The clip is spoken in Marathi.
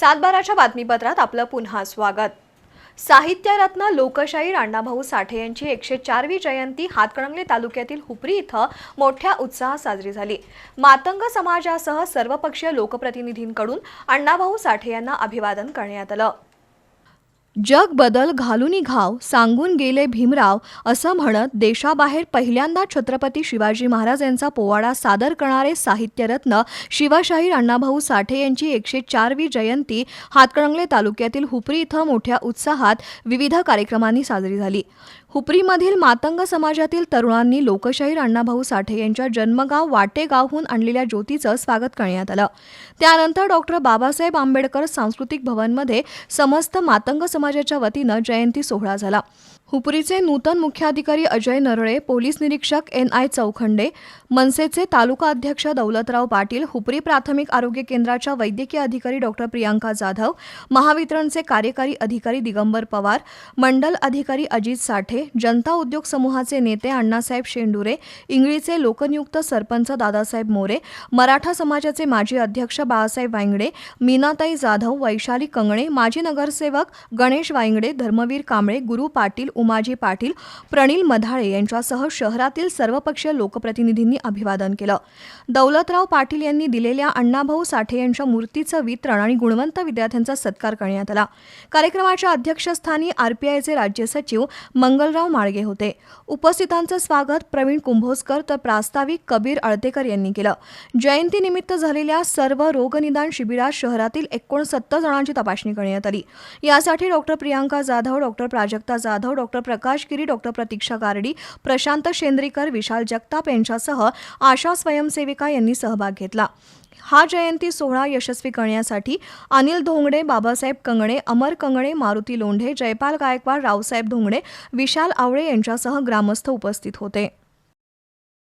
सातबाराच्या बातमीपत्रात आपलं पुन्हा स्वागत. साहित्यरत्न लोकशाहीर अण्णाभाऊ साठे यांची एकशे चारवी जयंती हातकणंगले तालुक्यातील हुपरी इथं मोठ्या उत्साहात साजरी झाली. मातंग समाजासह सर्वपक्षीय लोकप्रतिनिधींकडून अण्णाभाऊ साठे यांना अभिवादन करण्यात आलं. जग बदल घालूनी घाव सांगून गेले भीमराव असं म्हणत देशाबाहेर पहिल्यांदा छत्रपती शिवाजी महाराज यांचा पोवाडा सादर करणारे साहित्यरत्न शिवशाहीर अण्णाभाऊ साठे यांची एकशे चारवी जयंती हातकणंगले तालुक्यातील हुपरी इथं मोठ्या उत्साहात विविध कार्यक्रमांनी साजरी झाली. हुपरीमधील मातंग समाजातील तरुणांनी लोकशाहीर अण्णाभाऊ साठे यांच्या जन्मगाव वाटेगावहून आणलेल्या ज्योतीचं स्वागत करण्यात आलं. त्यानंतर डॉक्टर बाबासाहेब आंबेडकर सांस्कृतिक भवनमध्ये समस्त मातंग समाजाच्या वतीनं जयंती सोहळा झाला. हुपरीचे नूतन मुख्याधिकारी अजय नरळे पोलीस निरीक्षक एन आय चौखंडे मनसेचे तालुका अध्यक्ष दौलतराव पाटील हुपरी प्राथमिक आरोग्य केंद्राच्या वैद्यकीय अधिकारी डॉक्टर प्रियांका जाधव महावितरणचे कार्यकारी अधिकारी दिगंबर पवार मंडल अधिकारी अजित साठे जनता उद्योग समूहाचे नेते अण्णासाहेब शेंडुरे इंगळीचे लोकनियुक्त सरपंच दादासाहेब मोरे मराठा समाजाचे माजी अध्यक्ष बाळासाहेब वांगडे मीनाताई जाधव वैशाली कंगणे माजी नगरसेवक गणेश वांगडे धर्मवीर कांबळे गुरु पाटील उमाजी पाटील प्रणील मधाळे यांच्यासह शहरातील सर्वपक्षीय लोकप्रतिनिधींनी अभिवादन केलं. दौलतराव पाटील यांनी दिलेल्या अण्णाभाऊ साठे यांच्या मूर्तीचं वितरण आणि गुणवंत विद्यार्थ्यांचा सत्कार करण्यात आला. कार्यक्रमाच्या अध्यक्षस्थानी आरपीआयचे राज्य सचिव मंगलराव माळगे होते. उपस्थितांचं स्वागत प्रवीण कुंभोजकर तर प्रास्ताविक कबीर अळतेकर यांनी केलं. जयंतीनिमित्त झालेल्या सर्व रोगनिदान शिबिरात शहरातील एकोणसत्तर जणांची तपासणी करण्यात आली. यासाठी doctor Priyanka Jadhav doctor Prajakta Jadhav doctor Prakash Giri doctor Pratiksha Garadi Prashant Shendrikar Vishal Jagtap यांच्यासह आशा स्वयंसेविका यांनी सहभाग घेतला. हा जयंती सोहळा यशस्वी करण्यासाठी अनिल धोंगडे बाबासाहेब कंगणे अमर कंगणे मारुती लोंढे जयपाल गायकवाड रावसाहेब धोंगडे विशाल आवळे यांच्यासह ग्रामस्थ उपस्थित होते.